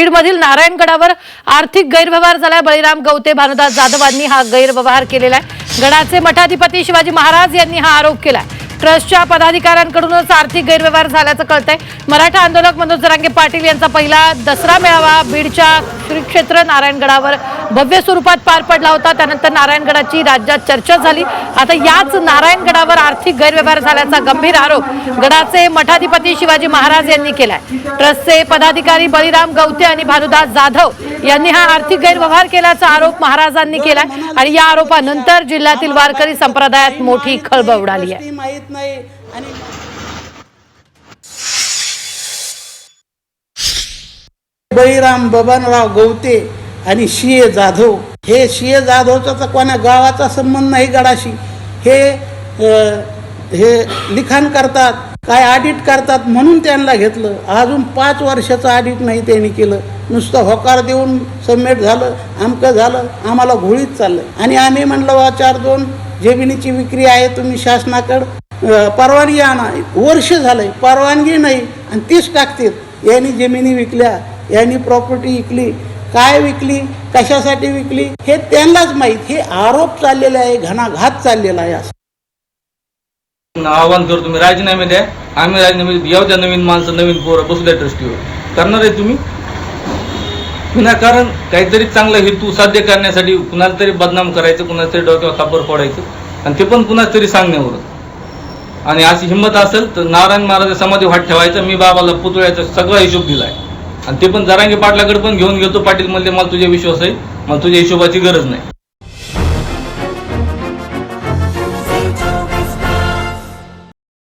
बीडमधील नारायणगडावर आर्थिक गैरव्यवहार झालाय. बळीराम गवते भानुदास जाधवांनी हा गैरव्यवहार केलेला आहे. गडाचे मठाधिपती शिवाजी महाराज यांनी हा आरोप केलाय. ट्रस्टच्या पदाधिकाऱ्यांकडूनच आर्थिक गैरव्यवहार झाल्याचं कळतंय. मराठा आंदोलक मनोज जरांगे पाटील यांचा पहिला दसरा मेळावा बीडच्या श्रीक्षेत्र नारायणगडावर भव्य स्वरूपात पार पडला होता. त्यानंतर नारायणगडाची राज्यात चर्चा झाली. आता याच नारायणगडावर आर्थिक गैरव्यवहार झाल्याचा गंभीर आरोप गडाचे मठाधिपती शिवाजी महाराज यांनी केलाय. ट्रस्टचे पदाधिकारी बळीराम गवते आणि भानुदास जाधव यांनी हा आर्थिक गैरव्यवहार केल्याचा आरोप महाराजांनी केलाय. आणि या आरोपानंतर जिल्ह्यातील वारकरी संप्रदायात मोठी खळबळ उडाली आहे. माहीत नाही आणि बळीराम बबनराव गवते आणि शिये जाधव. हे शिये जाधवचा तर कोणा गावाचा संबंध नाही गडाशी. हे हे लिखाण करतात काय ऑडिट करतात म्हणून त्यांना घेतलं. अजून पाच वर्षाचं ऑडिट नाही त्यांनी केलं. नुसतं होकार देऊन सबमिट झालं आमकं झालं आम्हाला घोळीत चाललं. आणि आम्ही म्हणलं वा चार दोन जमिनीची विक्री आहे तुम्ही शासनाकडं परवानगी आणा. वर्ष झालंय परवानगी नाही. आणि तीच टाकतात यांनी जमिनी विकल्या यांनी प्रॉपर्टी विकली. काय विकली कशासाठी विकली हे त्यांनाच माहीत. हे आरोप चाललेले आहे घणाघात चाललेला आहे असं. आवाहन करतो तुम्ही राजीनामे द्या. आम्ही राजीनामे येऊ द्या नवीन माणसं नवीन पोरं बसू द्या ट्रस्टीवर. करणार आहे तुम्ही? विनाकारण काहीतरी चांगला हेतू साध्य करण्यासाठी कुणाला तरी बदनाम करायचं कुणाला तरी डोक्यावर खापर फोडायचं आणि ते पण कुणाच तरी सांगण्यावर. आणि अशी हिंमत असेल तर नारायण महाराज समाधी वाट ठेवायचं मी बाबाला पुतळ्याचा सगळा हिशोब दिलाय. आणि ते पण जरांगे पाटलाकडे पण घेऊन गेलो पाटील म्हणले मला तुझ्या विश्वास आहे मला तुझ्या हिशोबाची गरज नाही.